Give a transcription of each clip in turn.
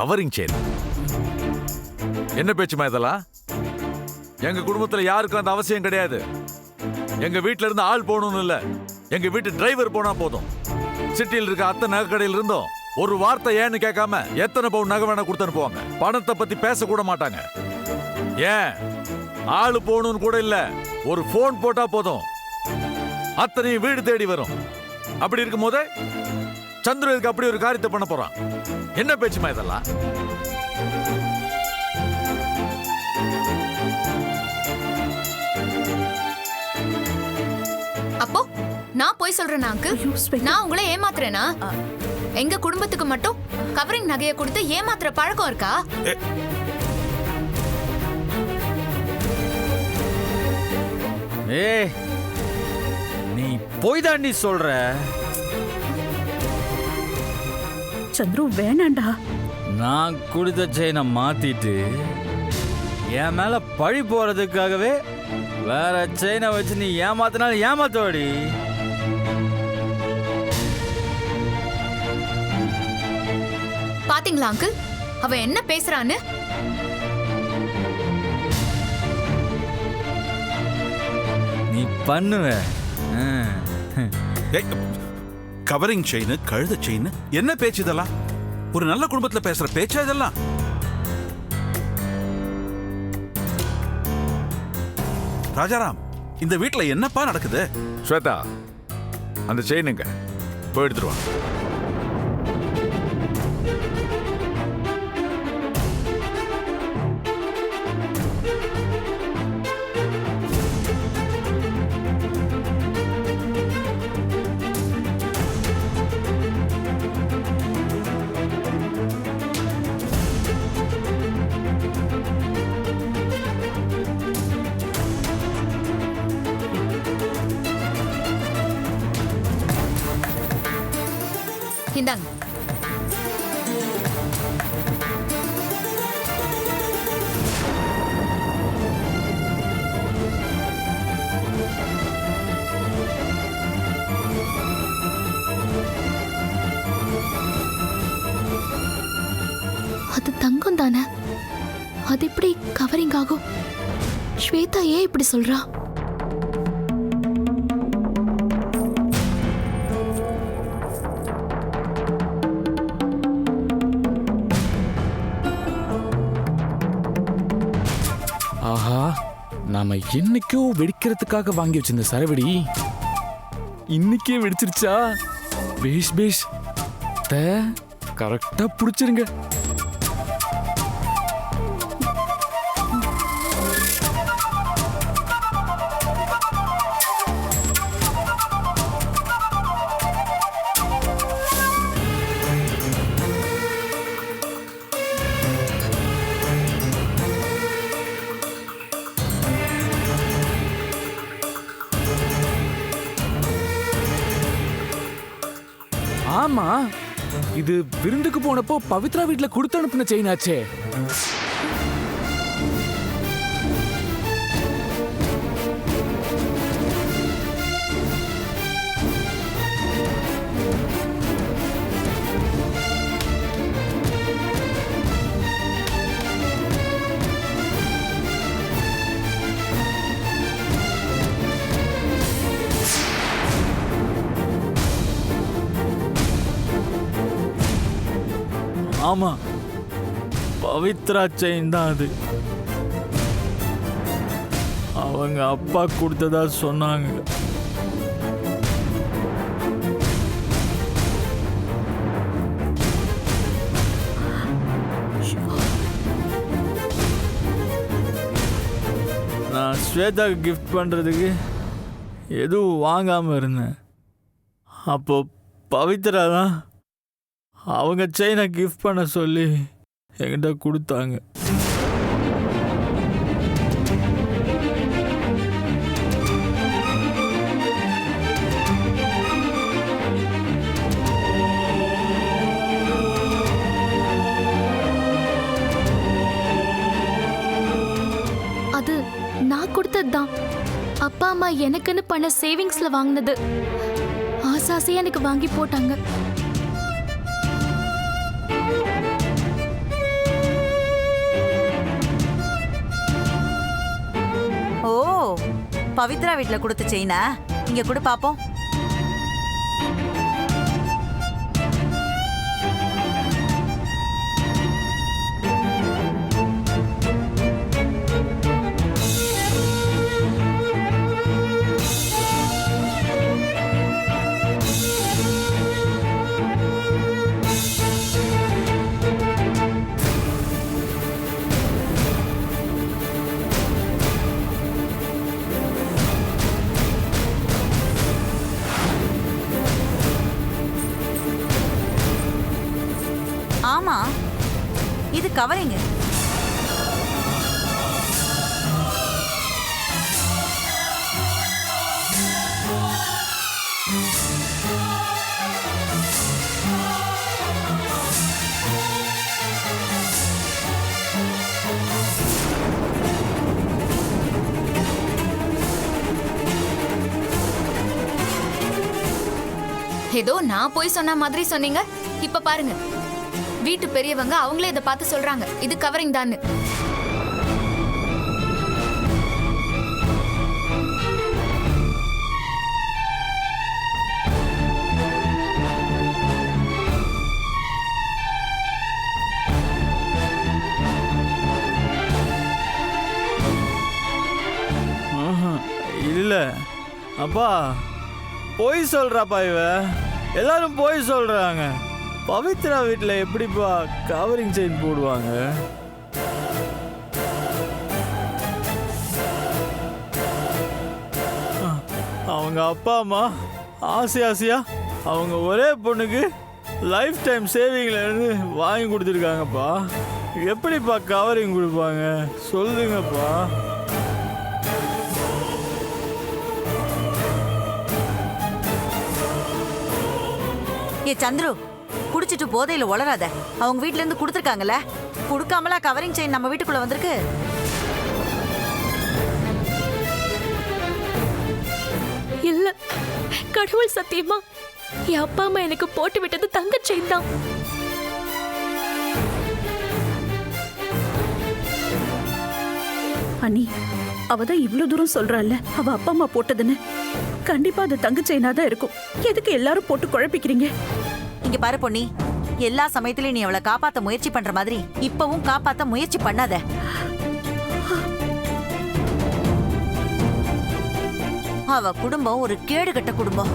Covering chain என்ன பேச்சுமா இதெல்லாம்? எங்க குடும்பத்துல யாருக்கும் அந்த அவசியம் கிடையாது. எங்க வீட்ல இருந்து ஆள் போகணும்னு இல்ல. எங்க வீட்டு டிரைவர் போனா போதும். சிட்டியில் இருக்க அத்தனை நகை கடையில இருந்தும் ஒரு வார்த்தை ஏன்னு கேட்காம எத்தனை பவுன் நகை வேணா கொடுத்து அனுப்புவாங்க. பணத்தை பத்தி பேச கூட மாட்டாங்க. ஏன்? ஆள் போகணும்னு கூட இல்ல. ஒரு போன் போட்டா போதும். அத்தனையும் வீடு தேடி வரும். அப்படி இருக்கும் போதே சந்துரு இதுக்கு அப்படி ஒரு காரியத்தை பண்ண போறான். என்ன பேச்சுமா இதெல்லாம்? அப்போ நான் போய் சொல்றேனா ஸ்வேதா. நான் உங்களை ஏமாத்துறேனா? எங்க குடும்பத்துக்கு மட்டும் கவரிங் நகையை கொடுத்து ஏமாத்துற பழக்கம் இருக்கா? ஏய் நீ போய் தாண்டி சொல்ற. சந்துரு வேணாண்டா. நான் கொடுத்த செயினை மாத்திட்டு என் மேல பழி போறதுக்காகவே வேற செயினை வச்சு நீ ஏமாத்தினாலும் ஏமாத்தோடி பாத்தீங்களா அங்கிள் அவ என்ன பேசுறான்னு? நீ பண்ணுவ. ஆ. ஏய், கவரிங் செயின் கழுத செயின் என்ன பேச்சு இதெல்லாம்? ஒரு நல்ல குடும்பத்துல பேசுற பேச்சா இதெல்லாம்? ராஜாராம் இந்த வீட்டுல என்னப்பா நடக்குது? ஸ்வேதா அந்த செயினுங்க போய் ஸ்வேதா ஏன் இப்படி சொல்றா? ஆஹா நாம என்னைக்கோ வெடிக்கிறதுக்காக வாங்கி வச்சிருந்த சரவெடி. இன்னைக்கே வெடிச்சிருச்சா? பேஷ் பேஷ். த கரெக்டா பிடிச்சிருங்க. ஆமா. இது விருந்துக்கு போனப்போ பவித்ரா வீட்டுல கொடுத்து அனுப்புன செயின் ஆச்சே. பவித்ரா செயின் தான் அது. அவங்க அப்பா கொடுத்ததா சொன்னாங்க. நான் ஸ்வேதாக்கு கிஃப்ட் பண்ணுறதுக்கு எதுவும் வாங்காமல் இருந்தேன். அப்போ பவித்ரா தான் அவங்க செயினை கிஃப்ட் பண்ண சொல்லி என்கிட்ட கொடுத்தாங்க. அது நான் கொடுத்தது தான் அப்பா அம்மா எனக்குன்னு பண்ண சேவிங்ஸ்ல வாங்கினது. ஆசாசையா எனக்கு வாங்கி போட்டாங்க. பவித்ரா வீட்டில் கொடுத்த செயினா இங்க கூட பாப்போம். கவரிங்க ஏதோ நான் போய் சொன்ன மாதிரி சொன்னீங்க. இப்ப பாருங்க. வீட்டு பெரியவங்க அவங்களே இதை பார்த்து சொல்றாங்க. இது கவரிங் தான் இல்லை. அப்பா பொய் சொல்றாப்பா இவ. எல்லாரும் பொய் சொல்றாங்க. பவித்ரா வீட்டில் எப்படிப்பா கவரிங் செயின் போடுவாங்க? அவங்க அப்பா அம்மா ஆசை ஆசையா? அவங்க ஒரே பொண்ணுக்கு லைஃப் டைம் சேவிங்லேருந்து வாங்கி கொடுத்துருக்காங்கப்பா. எப்படிப்பா கவரிங் கொடுப்பாங்க? சொல்லுங்கப்பா. ஏ சந்துரு குடிச்சிட்டு போதையில உளராத அவங்க வீட்ல இருந்து கொடுத்துருக்காங்கல்ல? கொடுக்காமலா கவரிங் செயின் நம்ம வீட்டுக்குள்ள வந்திருக்கு? இல்ல கடவுள் சத்தியமா என் அப்பா அம்மா எனக்கு போட்டு விட்டது தங்க செயின் தான். அண்ணி அவ தான் இவ்ளோ தூரம் சொல்றாள்ல அவ அப்பா அம்மா போட்டதுன்னு. கண்டிப்பா அது தங்க செயினா தான் இருக்கும். எதுக்கு எல்லாரும் போட்டு குழப்பிக்கிறீங்க? இங்க பாரு பொன்னி. எல்லா சமயத்திலயும் நீ அவளை காப்பாத்த முயற்சி பண்ற மாதிரி இப்பவும் காப்பாத்த முயற்சி பண்ணாத. அவ குடும்பம் ஒரு கேடுகட்ட குடும்பம்.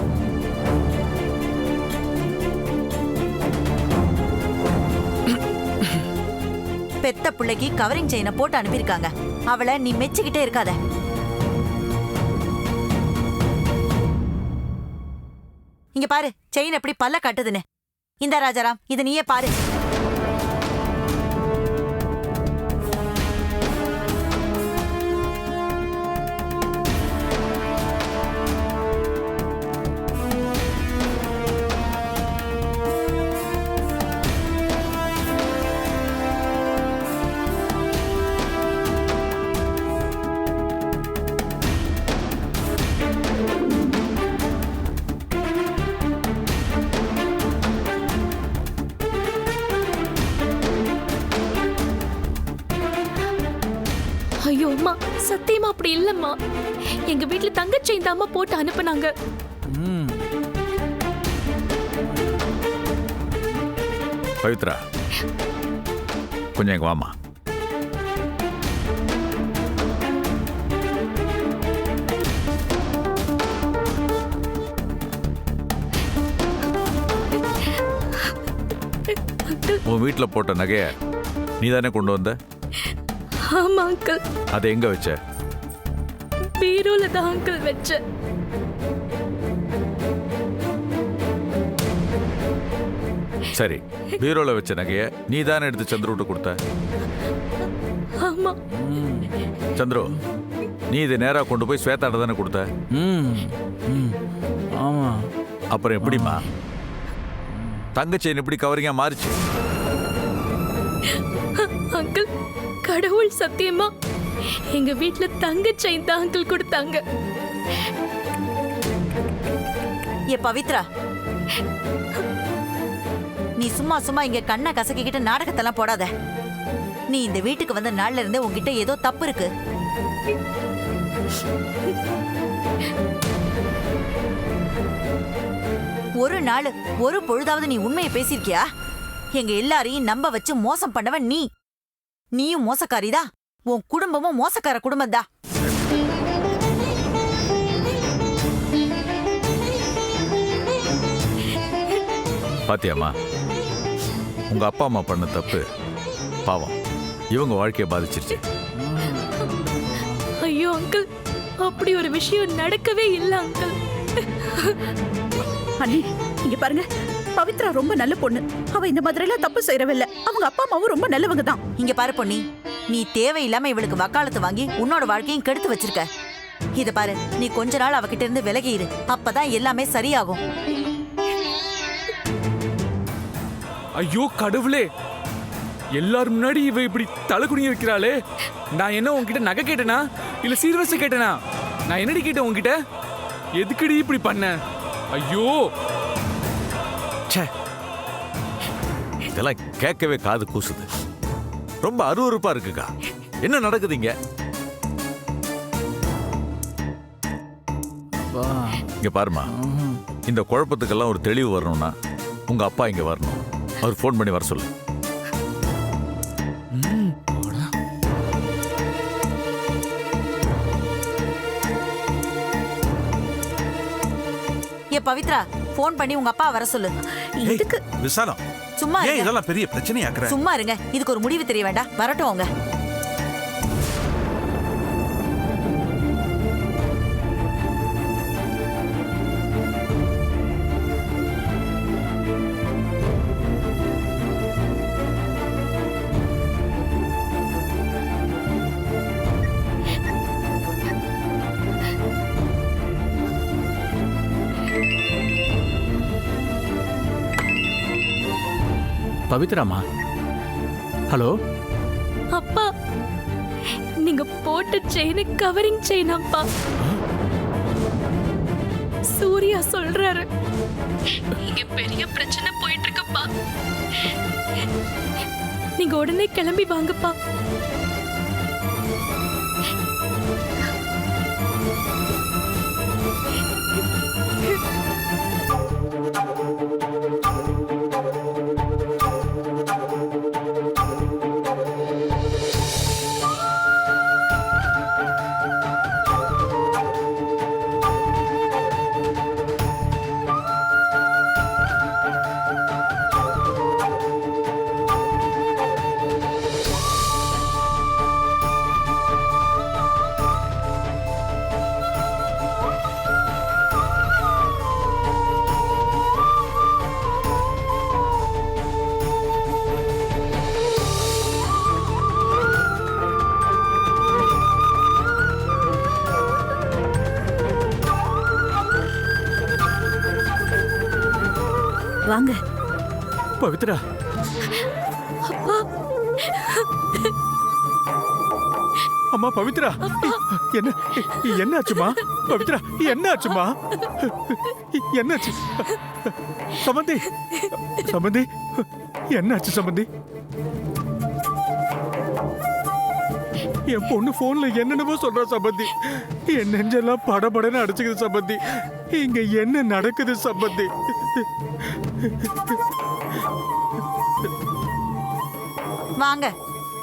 பெத்த பிள்ளைக்கு கவரிங் செயினை போட்டு அனுப்பியிருக்காங்க. அவளை நீ மெச்சிக்கிட்டே இருக்காத. இங்க பாரு செயின் எப்படி பல்ல காட்டுதுன்னு. இந்த ராஜாராம் இது நீயே பாரு. இல்லம்மா எங்க வீட்ல தங்க செயின் தாம்மா போட்டு அனுப்புனாங்க. பவித்ரா கொஞ்சம் எங்க வாமா உன் வீட்டில் போட்ட நகைய நீ தானே கொண்டு வந்த? ஆமா அங்கிள். அதை எங்க வச்ச? பீரோல தான் அங்கிள் வச்சேன் சரி பீரோல வச்ச நகைய நீ தானே எடுத்து சந்துருவிட்டு கொடுத்த? ஆமா. சந்துரு நீ இதை நேரா கொண்டு போய் ஸ்வேதாட்ட தானே கொடுத்த? ம் ம் ஆமாம் அப்புறம் எப்படிம்மா? தங்கச்செயின் எப்படி கவரிங்கா மாறிச்சு? அங்கிள் கடவுள் சத்தியமா எங்க வீட்டுல தங்க செயின் தான் அங்கிள் கொடுத்தாங்க. ஏ பவித்ரா. நீ சும்மா சும்மா இங்க கண்ணை கசக்கிக்கிட்டு நாடகத்தெல்லாம் போடாத. நீ இந்த வீட்டுக்கு வந்த நாள்ல இருந்து உங்ககிட்ட ஏதோ தப்பு இருக்கு. ஒரு நாள் ஒரு பொழுதாவது நீ உண்மையை பேசியிருக்கியா? எங்க எல்லாரையும் நம்ப வச்சு மோசம் பண்ணவன் நீ. நீயும் மோசக்காரிதா உன் குடும்பமும் மோசக்கார குடும்பம்தா பாத்தியாம்மா உங்க அப்பா அம்மா பண்ண தப்பு பாவம். இவங்க வாழ்க்கையை பாதிச்சிருச்சு. ஐயோ அங்கிள் அப்படி ஒரு விஷயம் நடக்கவே இல்லை அங்கிள் அண்ணி இங்க பாருங்க. பவித்ரா ரொம்ப நல்ல பொண்ணு. அவ இந்த மாதிரி எல்லாம் தப்பு செய்யறவில்ல அவங்க அப்பா அம்மாவும் ரொம்ப நல்லவங்க தான். இங்க பாரு பொன்னி. நீ தேவையில்லாம இவளுக்கு வக்காலத்து வாங்கி உன்னோட வாழ்க்கையும் கெடுத்து வச்சிருக்க. இத பாரு நீ கொஞ்ச நாள் அவகிட்ட இருந்து விலகி இரு. அப்பதான் எல்லாமே சரியாகும். ஐயோ கடவுளே. எல்லாரும் முன்னாடி இவ இப்படி தலை குனிய வைக்கிறாளே. நான் என்ன உன்கிட்ட நகை கேட்டேனா? இல்ல சீர்வரிசை கேட்டேனா? நான் என்னடி கேட்டேன் உன்கிட்ட? எதுக்குடி இப்படி பண்ண? ஐயோ. ச்சே. இதெல்லாம் கேட்கவே காது கூசுது. ரொம்ப அருவருப்பா இருக்குக்கா. என்ன நடக்குதுங்க? இங்க பாருமா இந்த குழப்பத்துக்கெல்லாம் ஒரு தெளிவு வரணும்னா உங்க அப்பா இங்க வரணும். அவர் ஃபோன் பண்ணி வர சொல்லு. ஏ பவித்ரா ஃபோன் பண்ணி உங்க அப்பா வர சொல்லு. இதுக்கு விசாலம். சும்மா ஏன் இதெல்லாம் பெரிய பிரச்சனையாக்குற? சும்மா இருங்க. இதுக்கு ஒரு முடிவு தெரிய வேண்டாம். வரட்டும் அவங்க. பவித்ராமா? ஹலோ? அப்பா நீங்க போட்ட செயின் கவரிங் செயின் அப்பா. சூர்யா சொல்றாரு. இங்க பெரிய பிரச்சனை போயிட்டு இருக்குப்பா நீங்க உடனே கிளம்பி வாங்கப்பா. வாங்க. பவித்ரா. அம்மா பவித்ரா. என்ன என்னாச்சுமா? பவித்ரா என்னாச்சுமா? என்னாச்சு? சமந்தி சமந்தி என்னாச்சு சமந்தி? என் பொண்ணு போன்ல என்னென்னமோ சொல்றா சம்பந்தி என் நெஞ்செல்லாம் படபடன்னு அடிச்சுக்குது சம்பந்தி இங்க என்ன நடக்குது சம்பந்தி? வாங்க.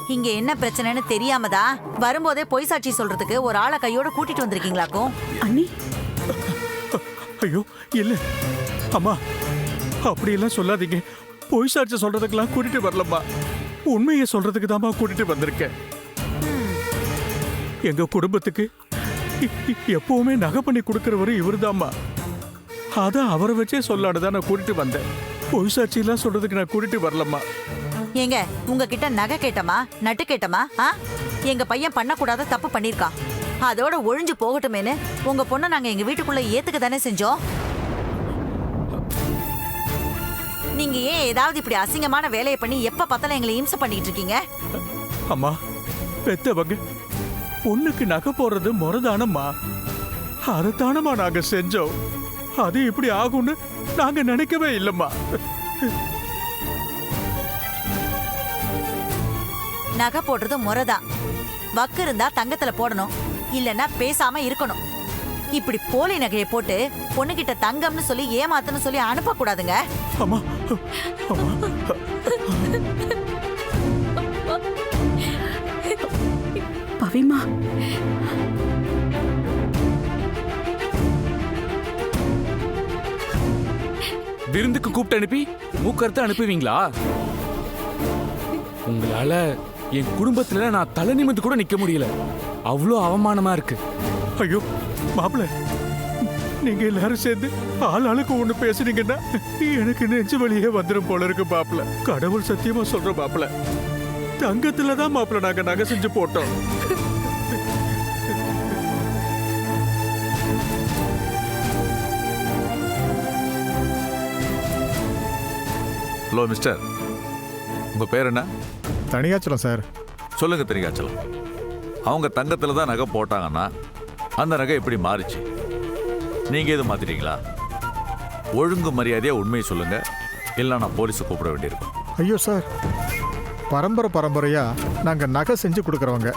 இங்க என்ன பிரச்சனைன்னு தெரியாமதா? வரும்போதே பொய் சாட்சி சொல்றதுக்கு ஒரு ஆளை கையோட கூட்டிட்டு வந்திருக்கீங்களாக்கும் அண்ணி. ஐயோ இல்ல. அம்மா அப்படியெல்லாம் சொல்லாதீங்க. பொய் சாட்சி சொல்றதுக்கெல்லாம் கூட்டிட்டு வரலம்மா. உண்மையை சொல்றதுக்கு தாம்மா கூட்டிட்டு வந்திருக்கேன். எங்க குடும்பத்துக்கு எப்பவுமே நகை பண்ணி கொடுக்கறவரு இவருதாம்மா. அதான் அவரை வச்சே சொல்லாடு தான் நான் கூட்டிட்டு வந்தேன். பொய் சாட்சியெல்லாம் சொல்றதுக்கு நான் கூட்டிட்டு வரலம்மா. ஏங்க உங்ககிட்ட நகை கேட்டமா? நட்டு கேட்டமா? ஆ? எங்க பையன் பண்ணக்கூடாத தப்பு பண்ணிருக்கான். அதோட ஒழிஞ்சு போகட்டுமேன்னு உங்க பொண்ணை நாங்க எங்க வீட்டுக்குள்ள ஏத்துக்க தானே செஞ்சோம். நீங்க ஏன் ஏதாவது இப்படி அசிங்கமான வேலையை பண்ணி எப்ப பார்த்தாலும் எங்களை இம்சை பண்ணிட்டு இருக்கீங்க? அம்மா பெத்தவங்க பொண்ணுக்கு நகை போடுறது முறைதானம்மா அதைத்தானம்மா நாங்க செஞ்சோம். அது இப்படி ஆகும்னு நாங்க நினைக்கவே இல்லம்மா. நகை போடுறது முறைதான் வக்கு இருந்தா தங்கத்துல போடணும். இல்லனா பேசாம இருக்கணும். இப்படி போலி நகையை போட்டு பொண்ணுகிட்ட தங்கம்னு சொல்லி ஏமாத்துன்னு சொல்லி அனுப்ப கூடாதுங்க அம்மா அம்மா. பவிமா விருந்துக்கு கூப்பிட்டு அனுப்பி மூக்கறுத்து அனுப்புவீங்களா? உங்களால என் குடும்பத்துல நான் தலை நிமிர்ந்து கூட நிக்க முடியல. அவ்வளோ அவமானமா இருக்கு. ஐயோ மாப்பிள்ள நீங்க எல்லாரும் சேர்ந்து ஆள் ஆளுக்கு ஒண்ணு பேசுனீங்கன்னா எனக்கு நெஞ்சு வழியே வந்துடும் போல இருக்கு மாப்பிள்ள கடவுள் சத்தியமா சொல்ற மாப்பிள்ள தங்கத்துல தான் மாப்பிள்ள நாங்க நகை செஞ்சு போட்டோம். ஹலோ மிஸ்டர் உங்க பேர் என்ன? தனியாச்சலம் சார். சொல்லுங்க தெரியாச்சலம் அவங்க தங்கத்துல தான் நகை போட்டாங்கன்னா அந்த நகை எப்படி மாறிச்சு? நீங்க எது மாத்திட்டீங்களா? ஒழுங்கு மரியாதையா உண்மையை சொல்லுங்க. இல்லை நான் போலீஸை கூப்பிட வேண்டியிருக்கும். ஐயோ சார். பரம்பரை பரம்பரையா நாங்க நகை செஞ்சு கொடுக்குறவங்க.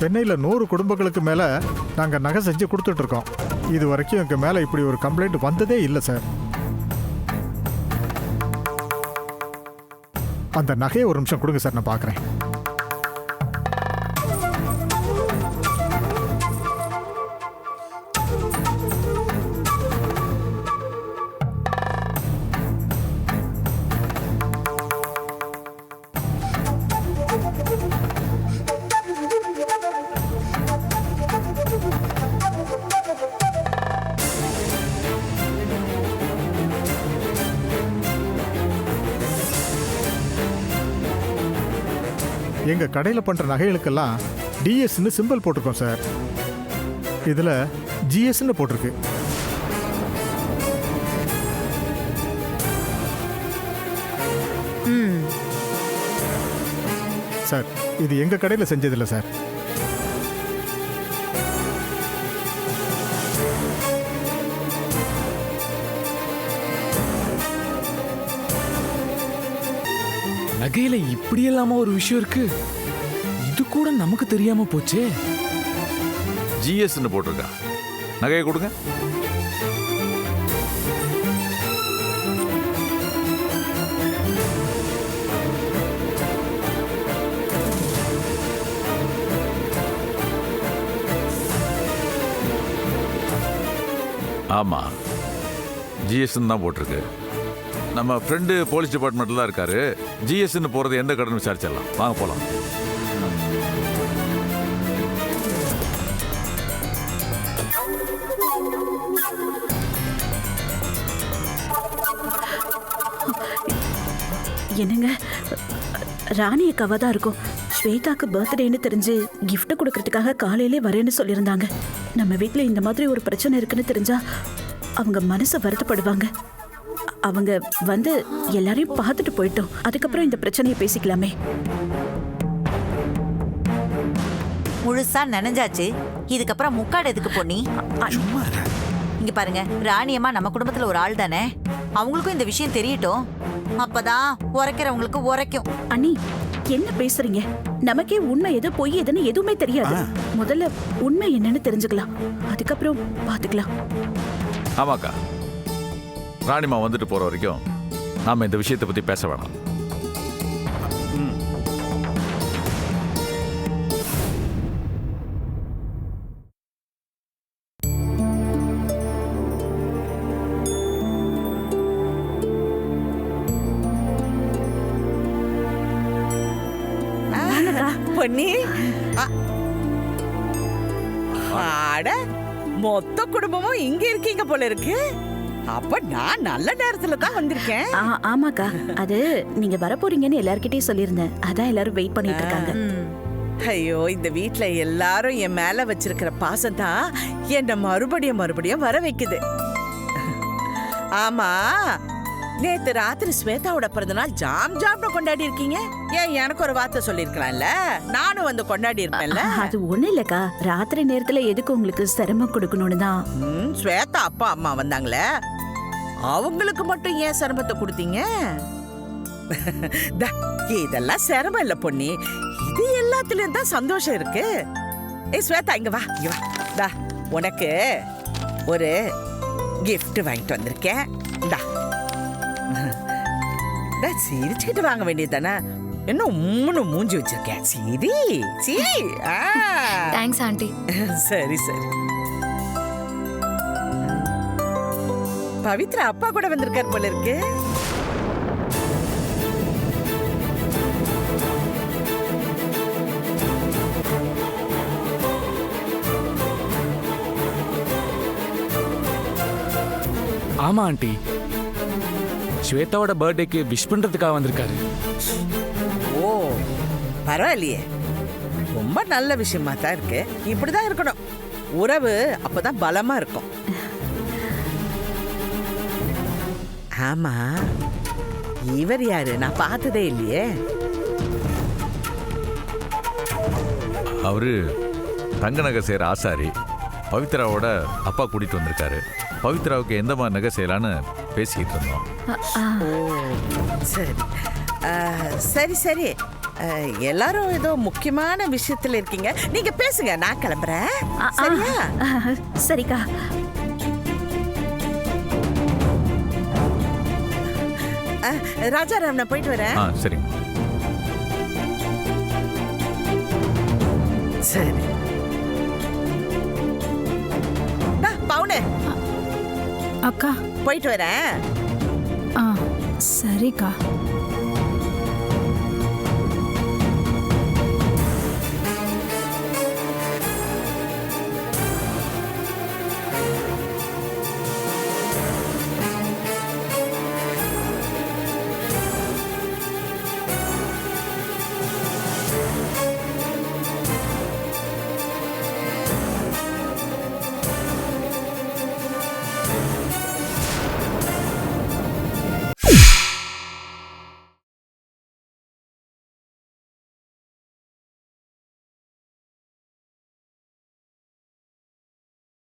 சென்னையில் நூறு குடும்பங்களுக்கு மேலே நாங்கள் நகை செஞ்சு கொடுத்துட்டு இருக்கோம். இது வரைக்கும் எங்கள் மேலே இப்படி ஒரு கம்ப்ளைண்ட் வந்ததே இல்லை சார். அந்த நகையை ஒரு நிமிஷம் கொடுங்க சார் நான் பார்க்குறேன். எங்கள் கடையில் பண்ணுற நகைகளுக்கெல்லாம் டிஎஸ்ன்னு சிம்பிள் போட்டிருக்கோம் சார் இதில் ஜிஎஸ்ன்னு போட்டிருக்கு. சார் இது எங்கள் கடையில் செஞ்சதில்லை சார் நகையில இப்படி இல்லாம ஒரு விஷயம் இருக்கு. இது கூட நமக்கு தெரியாம போச்சே. ஜிஎஸ்ன்னு போட்டிருக்கா. நகையை கொடுங்க. ஆமா. ஜிஎஸ்ன்னு தான் போட்டிருக்கு. நம்ம ஃப்ரெண்டு போலீஸ் டிபார்ட்மெண்ட்ல தான் இருக்காரு. ஜிஎஸ்ன்னு போறது எந்த கடன் விசாரிச்சிடலாம். வாங்க போலாம். என்னங்க? ராணி கவா தான் இருக்கும். ஸ்வேதாக்கு பர்த்டேன்னு தெரிஞ்சு கிஃப்ட் கொடுக்கறதுக்காக காலையிலே வரேன்னு சொல்லியிருந்தாங்க. நம்ம வீட்டில் இந்த மாதிரி ஒரு பிரச்சனை இருக்குன்னு தெரிஞ்சா அவங்க மனசை வருத்தப்படுவாங்க. அவங்க வந்து எல்லாரையும் பார்த்துட்டு போயிட்டோம். அதுக்கப்புறம் இந்த பிரச்சனையை பேசிக்கலாமே. முழுசா நனைஞ்சாச்சு. இதுக்கப்புறம் முக்காடு எதுக்கு இரு. இங்க பாருங்க ராணியம்மா நம்ம குடும்பத்துல ஒரு ஆள் தானே? அவங்களுக்கும் இந்த விஷயம் தெரியட்டும். அப்பதான் உரைக்கிறவங்களுக்கு உரைக்கும். அண்ணி என்ன பேசுறீங்க? நமக்கே உண்மை எது பொய் எதுன்னு எதுவுமே தெரியாது. முதல்ல உண்மை என்னன்னு தெரிஞ்சுக்கலாம். அதுக்கப்புறம் பாத்துக்கலாம். ஆமாக்கா. ராணிமா வந்துட்டு போற வரைக்கும் நாம இந்த விஷயத்தை பத்தி பேச வேணாம். பொன்னி. அ- மொத்த குடும்பமும் இங்க இருக்கீங்க போல இருக்கு. அப்ப நான் நல்ல நேரத்துல தான் வந்திருக்கேன். ஆமாக்கா. அது நீங்க வரப்போறீங்கன்னு எல்லார்கிட்டயும் சொல்லியிருந்தேன். அதான் எல்லாரும் வெயிட் பண்ணிட்டு இருக்காங்க. ஐயோ இந்த வீட்ல எல்லாரும் என் மேல வச்சிருக்கிற பாசம் தான் என்ன மறுபடியும் மறுபடியும் வர வைக்குது. ஆமா நேத்து ராத்திரி ஸ்வேதாவோட பிறந்தநாள் ஜாம் ஜாம்னு கொண்டாடி இருக்கீங்க. ஏன் எனக்கு ஒரு வார்த்தை சொல்லிருக்கலாம்ல நானும் வந்து கொண்டாடி இருப்பேன்ல. அது ஒண்ணு இல்லக்கா. ராத்திரி நேரத்துல எதுக்கு உங்களுக்கு சிரமம் கொடுக்கணும்னு தான். ஸ்வேதா அப்பா அம்மா வந்தாங்களே. அவங்களுக்கு மட்டும் ஏன் சிரமத்தை கொடுத்தீங்க? தா, இதெல்லாம் சிரமம் இல்ல பொண்ணி இது எல்லாத்துலயும் தான் சந்தோஷம் இருக்கு. ஏய் ஸ்வேதா இங்க வா இங்க வா. டா உனக்கு ஒரு gift வாங்கிட்டு வந்திருக்கேன். டா சிரிச்சுக்கிட்டு வாங்க வேண்டியதானே என்ன உம்முன்னு மூஞ்சி வச்சிருக்கேன். சிரி சிரி ஆ. Thanks aunty. சரி சரி. பவித்ரா அப்பா கூட வந்திருக்கார் போல இருக்கு. ஆமா ஆண்டி. ஸ்வேதாவோட பர்த்டேக்கு விஷ் பண்றதுக்காக வந்திருக்காரு. ஓ பரவாயில்லையே. ரொம்ப நல்ல விஷயமா தான் இருக்கு. இப்படிதான் இருக்கணும். உறவு அப்பதான் பலமா இருக்கும். ஆமா. இவர் யாரு? நான் பார்த்ததே இல்லையே. அவரு தங்க நகை செய்கிற ஆசாரி பவித்ராவோட அப்பா கூட்டிட்டு வந்திருக்காரு. பவித்ராவுக்கு எந்த மாதிரி நகை செய்யலான்னு பேசிக்கிட்டு இருந்தோம். ஓ சரி. சரி சரி. ஆ, எல்லாரும் ஏதோ முக்கியமான விஷயத்துல இருக்கீங்க. நீங்க பேசுங்க நான் கிளம்புறேன். ஆ, ஆ, சரியா? சரிக்கா. ஆ, ராஜாராம் நான் போயிட்டு வரேன். ஆ சரிங்க. அக்கா. போயிட்டு வரேன். ஆ சரிக்கா.